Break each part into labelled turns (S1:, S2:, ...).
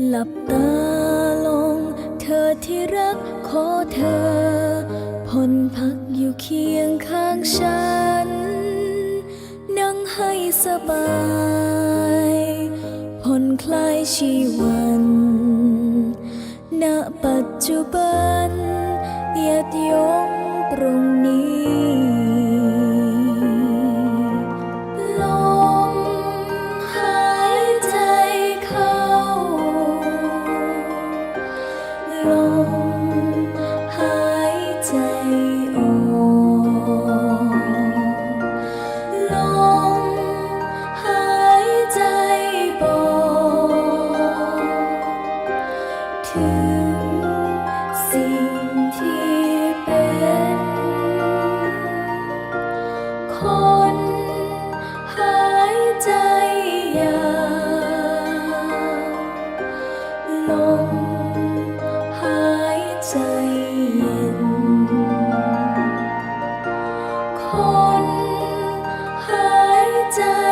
S1: หลับตาลง เธอที่รักขอเธอพลพักอยู่เคียงข้างฉัน นั่งให้สบายผ่อนคลายชีวันณปัจจุบันยัดโย time.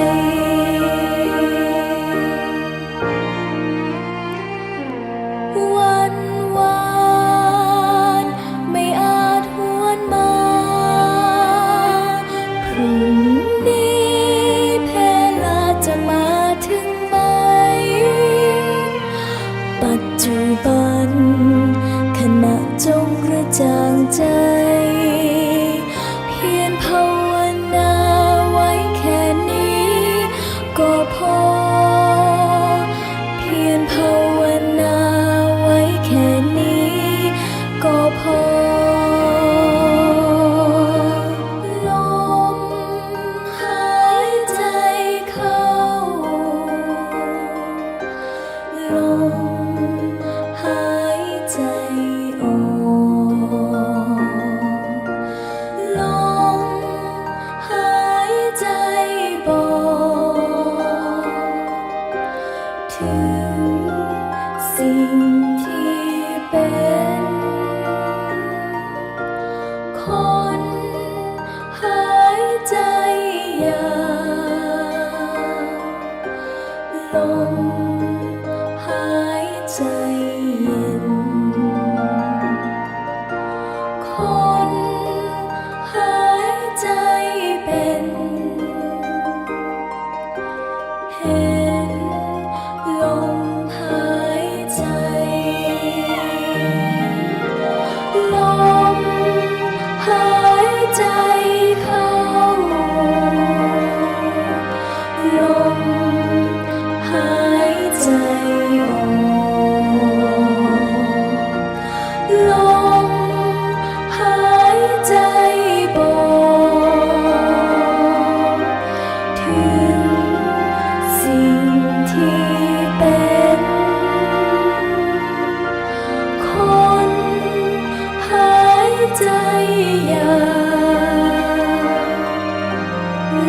S1: 这 สิ่งที่เป็น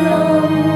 S1: long